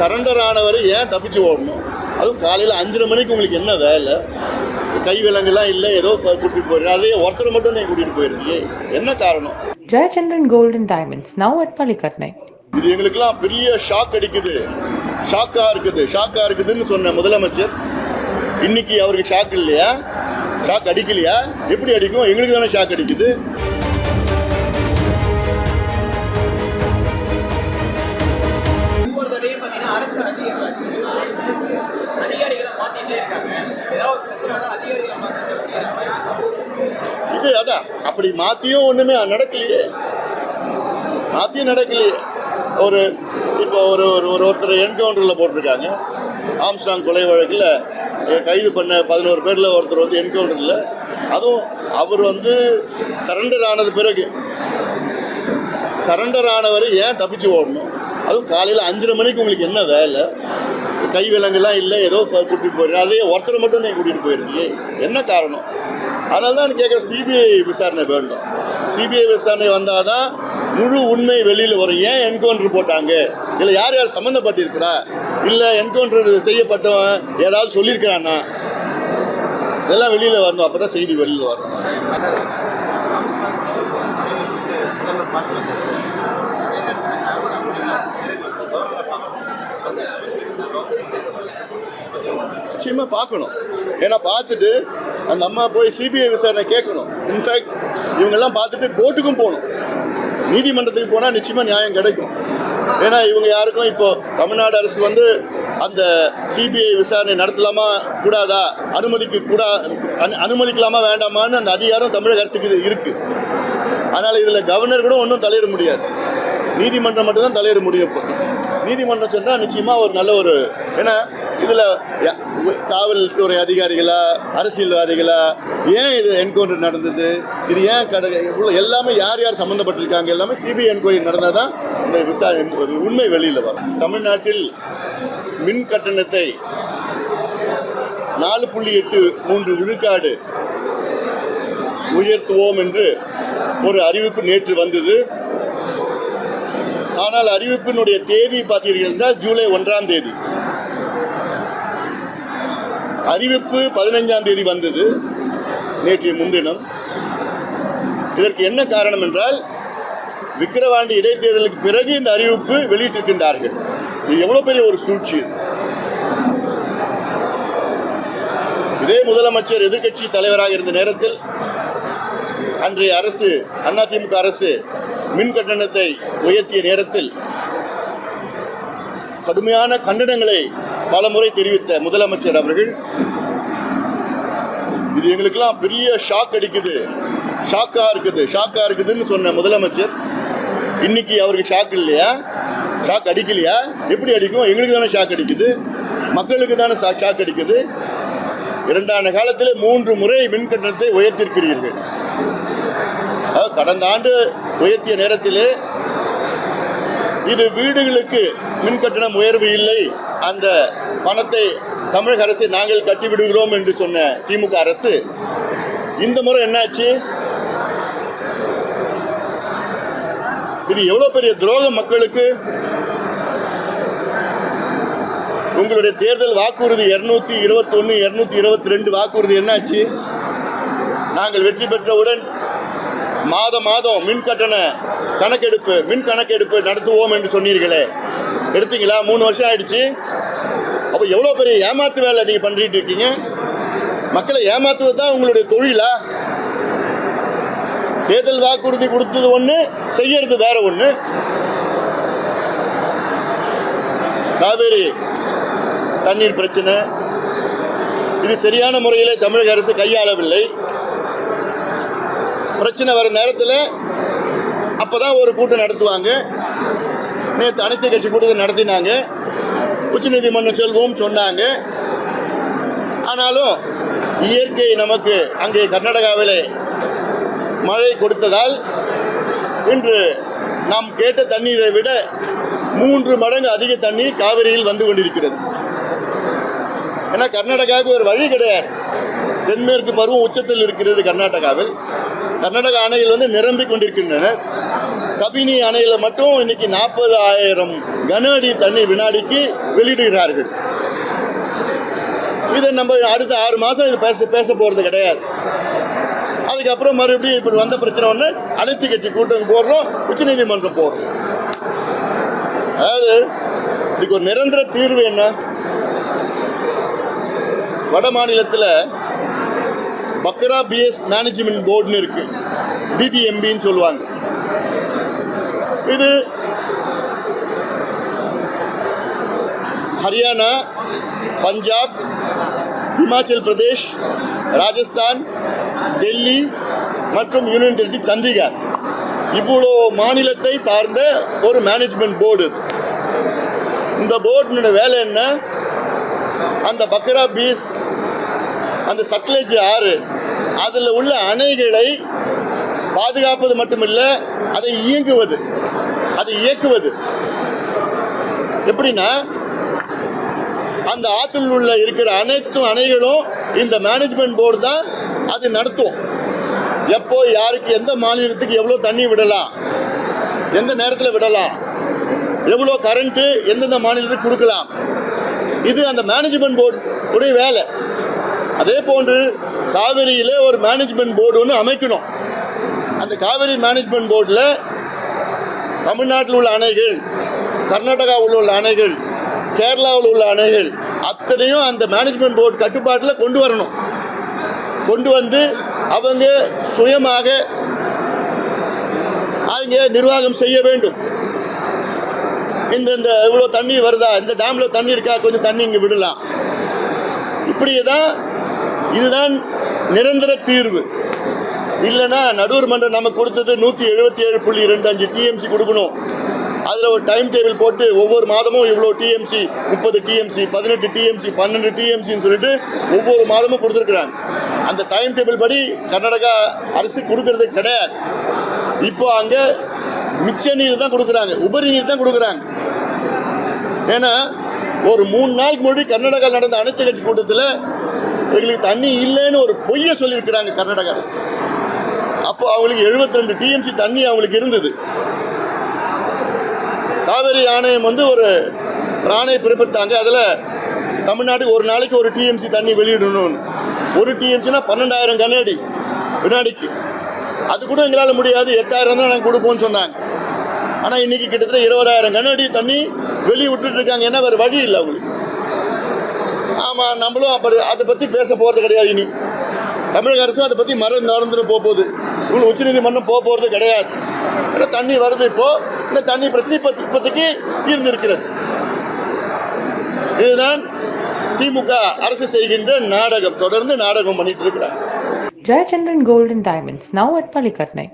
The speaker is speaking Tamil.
சரண்டர் ஆனவர் ஏன் தப்பிச்சு ஓடணும் அதுவும் காலையில் அஞ்சரை மணிக்கு உங்களுக்கு என்ன வேலை? கை விலங்குலாம் இல்லை ஏதோ கூட்டிட்டு போயிருக்கீங்க அதே ஒருத்தரை மட்டும் நீங்கள் கூட்டிகிட்டு போயிருக்கீங்க என்ன காரணம்? Gold and Diamonds, now at Palikatnai. இது எங்களுக்கெல்லாம் பெரிய ஷாக் அடிக்குது. ஷாக்காக இருக்குது. ஷாக்காக இருக்குதுன்னு சொன்ன முதலமைச்சர் இன்னைக்கு அவருக்கு ஷாக் இல்லையா? ஷாக் அடிக்கலையா? எப்படி அடிக்கும்? எங்களுக்கு தானே ஷாக் அடிக்குது. அப்படி மாற்றியும் ஒன்றுமே நடக்கலையே. மாற்றியும் நடக்கலையே. ஒரு இப்போ ஒரு ஒரு ஒரு ஒருத்தர் என்கவுண்டரில் போட்டிருக்காங்க. ஆம்ஸ்டாங் கொலை வழக்கில் கைது பண்ண பதினோரு பேரில் ஒருத்தர் வந்து என்கவுண்டரில். அதுவும் அவர் வந்து சரண்டர் ஆனது பிறகு. சரண்டர் ஆனவர் ஏன் தப்பிச்சு ஓடணும்? அதுவும் காலையில் அஞ்சரை மணிக்கு உங்களுக்கு என்ன வேலை? கை விலங்குலாம் இல்லை ஏதோ கூட்டிகிட்டு கூட்டிட்டு அதே ஒருத்தரை மட்டும் நீங்கள் கூட்டிகிட்டு போயிருக்கீங்க என்ன காரணம்? அதனால தான் கேட்குற சிபிஐ விசாரணை வேண்டும். சிபிஐ விசாரணை வந்தால் தான் முழு உண்மை வெளியில் வரும். ஏன் என்கவுண்டர் போட்டாங்க? இதில் யார் யார் சம்மந்தப்பட்டிருக்கிறா இல்லை என்கவுண்டர் செய்யப்பட்டவன் ஏதாவது சொல்லியிருக்கிறானா? இதெல்லாம் வெளியில் வரணும். அப்போ தான் செய்தி வெளியில் வரும். நிச்சயமாக பார்க்கணும். ஏன்னா பார்த்துட்டு அந்த அம்மா போய் சிபிஐ விசாரணை கேட்கணும். இன்ஃபேக்ட் இவங்கெல்லாம் பார்த்துட்டு கோர்ட்டுக்கும் போகணும். நீதிமன்றத்துக்கு போனால் நிச்சயமாக நியாயம் கிடைக்கும். ஏன்னா இவங்க யாருக்கும் இப்போ தமிழ்நாடு அரசு வந்து அந்த சிபிஐ விசாரணை நடத்தலாமா கூடாதா? அனுமதிக்க கூடா அனு- அனுமதிக்கலாமா வேண்டாமான்னு அந்த அதிகாரம் தமிழக அரசுக்கு இருக்குது அதனால் இதில் கவர்னர் கூட ஒன்றும் தலையிட முடியாது. நீதிமன்றம் மட்டும்தான் தலையிட முடியும். நீதிமன்றம் சொன்னால் நிச்சயமாக ஒரு நல்ல ஒரு ஏன்னா இதில் காவல்துறை அதிகாரிகளா அரசியல்வாதிகளா ஏன் இது என்கவுண்டர் நடந்தது? இது ஏன் கட இவ்வளோ எல்லாமே யார் யார் சம்மந்தப்பட்டிருக்காங்க எல்லாமே சிபிஐ என்கொயரி நடந்தால் தான் இந்த விசாரணை உண்மை வெளியில் வரும். தமிழ்நாட்டில் மின் கட்டணத்தை நாலு புள்ளி எட்டு மூன்று விழுக்காடு உயர்த்துவோம் என்று ஒரு அறிவிப்பு நேற்று வந்தது. ஆனால் அறிவிப்பினுடைய தேதி பார்த்தீர்கள் என்றால் ஜூலை ஒன்றாம் தேதி. அறிவிப்பு பதினைஞ்சாம் தேதி வந்தது நேற்றைய முன்தினம். இதற்கு என்ன காரணம் என்றால் விக்கிரவாண்டி இடைத்தேர்தலுக்கு பிறகு இந்த அறிவிப்பு வெளியிட்டிருக்கின்றார்கள். இது எவ்வளவு பெரிய ஒரு சூழ்ச்சி இது. இதே முதலமைச்சர் எதிர்க்கட்சி தலைவராக இருந்த நேரத்தில் அன்றைய அரசு அதிமுக அரசு மின் கட்டணத்தை உயர்த்திய நேரத்தில் கடுமையான கண்டனங்களை பல முறை தெரிவித்த முதலமைச்சர் அவர்கள் இது எங்களுக்கெல்லாம் பெரிய ஷாக் அடிக்குது. ஷாக்காக இருக்குது ஷாக்காக இருக்குதுன்னு சொன்ன முதலமைச்சர் இன்னைக்கு அவருக்கு ஷாக் இல்லையா? ஷாக் அடிக்கலையா? எப்படி அடிக்கும்? எங்களுக்கு தானே ஷாக் அடிக்குது. மக்களுக்கு தானே ஷாக் அடிக்குது. இரண்டாண்டு காலத்தில் மூன்று முறை மின் கட்டணத்தை உயர்த்தியிருக்கிறீர்கள். கடந்த ஆண்டு உயர்த்திய நேரத்திலே இது வீடுகளுக்கு மின் கட்டணம் உயர்வு இல்லை. அந்த பணத்தை தமிழக அரசை நாங்கள் கட்டிவிடுகிறோம் என்று சொன்ன திமுக அரசு இந்த முறை என்னாச்சு? இது எவ்வளவு பெரிய துரோகம் மக்களுக்கு? உங்களுடைய தேர்தல் வாக்குறுதி இருநூத்தி இருபத்தொன்று இருநூத்தி இருபத்தி ரெண்டு வாக்குறுதி என்னாச்சு? நாங்கள் வெற்றி பெற்றவுடன் மாதம் மாதம் மின் கட்டண கணக்கெடுப்பு மின் கணக்கெடுப்பு நடத்துவோம் என்று சொன்னீர்களே. எடுத்தீங்களா? மூணு வருஷம் ஆயிடுச்சு. அப்போ எவ்வளோ பெரிய ஏமாத்து வேலை நீங்கள் பண்ணிட்டு இருக்கீங்க? மக்களை ஏமாத்துவது தான் உங்களுடைய தொழிலா? தேர்தல் வாக்குறுதி கொடுத்தது ஒன்று செய்யறது வேற ஒன்று காவேரி தண்ணீர் பிரச்சனை. இது சரியான முறையில் தமிழக அரசு கையாளவில்லை. பிரச்சனை வர நேரத்தில் அப்போ தான் ஒரு கூட்டம் நடத்துவாங்க. நேற்று அனைத்து கட்சி கூட்டத்தை நடத்தினாங்க. உச்சநீதிமன்றம் செல்வோம் சொன்னாங்க. ஆனாலும் இயற்கை நமக்கு அங்கே கர்நாடகாவிலே மழை கொடுத்ததால் இன்று நாம் கேட்ட தண்ணீரை விட மூன்று மடங்கு அதிக தண்ணீர் காவிரியில் வந்து கொண்டிருக்கிறது. ஏன்னா கர்நாடகாவுக்கு ஒரு வழி கிடையாது. தென்மேற்கு பருவம் உச்சத்தில் இருக்கிறது கர்நாடகாவில். கர்நாடக அணைகள் வந்து நிரம்பிக் கொண்டிருக்கின்றன. கபினி அணையில மட்டும் இன்னைக்கு நாற்பது ஆயிரம் கன அடி தண்ணீர் வினாடிக்கு வெளியிடுகிறார்கள். இதை நம்ம அடுத்த ஆறு மாதம் இது பேச பேச போகிறது கிடையாது. அதுக்கப்புறம் மறுபடியும் இப்படி வந்த பிரச்சனை ஒன்று அனைத்து கட்சி கூட்டம் போடுறோம் உச்சநீதிமன்றம் போடுறோம். அதாவது இதுக்கு ஒரு நிரந்தர தீர்வு என்ன? வட மாநிலத்தில் பக்ரா பிஎஸ் மேனேஜ்மெண்ட் போர்டுன்னு இருக்கு. பிபிஎம்பின்னு சொல்லுவாங்க. இது ஹரியானா பஞ்சாப் இமாச்சல் பிரதேஷ் ராஜஸ்தான் டெல்லி மற்றும் யூனியன் டெரிட்டரி சண்டிகர். இவ்வளோ மாநிலத்தை சார்ந்த ஒரு மேனேஜ்மெண்ட் போர்டு இந்த போர்டினோட வேலை என்ன? அந்த பக்ரா பீஸ் அந்த சட்லேஜ் ஆறு அதில் உள்ள அணைகளை பாதுகாப்பது மட்டுமில்லை அதை இயங்குவது. அதை இயக்குவது. எப்படின்னா அந்த ஆற்றில் உள்ள இருக்கிற அனைத்து அணைகளும் இந்த மேனேஜ்மெண்ட் போர்டு தான் அது நடத்தும். எப்போ யாருக்கு எந்த மாநிலத்துக்கு எவ்வளோ தண்ணி விடலாம் எந்த நேரத்தில் விடலாம் எவ்வளோ கரண்ட்டு எந்தெந்த மாநிலத்துக்கு கொடுக்கலாம். இது அந்த மேனேஜ்மெண்ட் போர்டு உடைய வேலை. அதே போன்று காவிரியில் ஒரு மேனேஜ்மெண்ட் போர்டு ஒன்று அமைக்கணும். அந்த காவிரி மேனேஜ்மெண்ட் போர்டில் தமிழ்நாட்டில் உள்ள அணைகள் கர்நாடகாவில் உள்ள அணைகள் கேரளாவில் உள்ள அணைகள் அத்தனையும் அந்த மேனேஜ்மெண்ட் போர்டு கட்டுப்பாட்டில் கொண்டு வரணும். கொண்டு வந்து அவங்க சுயமாக அவங்க நிர்வாகம் செய்ய வேண்டும். இந்த இந்த இவ்வளோ தண்ணி வருதா? இந்த டேமில் தண்ணி இருக்கா? கொஞ்சம் தண்ணி இங்கே விடலாம். இப்படியே தான் இதுதான் நிரந்தர தீர்வு. இல்லைன்னா நடுவர் மன்றம் நமக்கு கொடுத்தது நூற்றி எழுபத்தி ஏழு புள்ளி ரெண்டு அஞ்சு டிஎம்சி கொடுக்கணும். அதில் ஒரு டைம் டேபிள் போட்டு ஒவ்வொரு மாதமும் இவ்வளோ டிஎம்சி முப்பது டிஎம்சி பதினெட்டு டிஎம்சி பன்னெண்டு டிஎம்சின்னு சொல்லிட்டு ஒவ்வொரு மாதமும் கொடுத்துருக்குறாங்க. அந்த டைம் டேபிள் படி கர்நாடகா அரசு கொடுக்கறது கிடையாது. இப்போ அங்கே மிச்ச நீர் தான் கொடுக்குறாங்க. உபரி நீர் தான் கொடுக்குறாங்க. ஏன்னா ஒரு மூணு நாளுக்கு முன்னாடி கர்நாடகா நடந்த அனைத்து கட்சி கூட்டத்தில் எங்களுக்கு தண்ணி இல்லைன்னு ஒரு பொய்யை சொல்லியிருக்கிறாங்க கர்நாடக அரசு. அப்போ அவங்களுக்கு 72 ரெண்டு டிஎம்சி தண்ணி அவங்களுக்கு இருந்தது. காவேரி ஆணையம் வந்து ஒரு ஆணையை பிறப்பித்தாங்க. அதில் தமிழ்நாடு ஒரு நாளைக்கு ஒரு டிஎம்சி தண்ணி வெளியிடணும்னு. ஒரு டிஎம்சினா பன்னெண்டாயிரம் கண்ணாடி வினாடிக்கு. அது கூட எங்களால் முடியாது. எட்டாயிரம் தான் நாங்கள் கொடுப்போம்னு சொன்னாங்க. ஆனால் இன்னைக்கு கிட்டத்தட்ட இருபதாயிரம் கண்ணாடி தண்ணி வெளியே விட்டுட்டு இருக்காங்க. ஏன்னா வேறு வழி இல்லை அவங்களுக்கு. ஆமாம் நம்மளும் அப்படி அதை பற்றி பேச போகிறது கிடையாது இனி. தமிழக அரசும் அதை பற்றி மறந்து நடந்துட்டு போக போகுது. இவங்க உச்சநீதிமன்றம் போக போகிறது கிடையாது. ஏன்னா தண்ணி வருது இப்போ. இந்த தண்ணி பிரச்சனை இப்போ இப்போதைக்கு தீர்ந்திருக்கிறது. இதுதான் திமுக அரசு செய்கின்ற நாடகம். தொடர்ந்து நாடகம் பண்ணிட்டு இருக்கிறார். Jayachandran golden diamonds now at பள்ளிக்கட்னை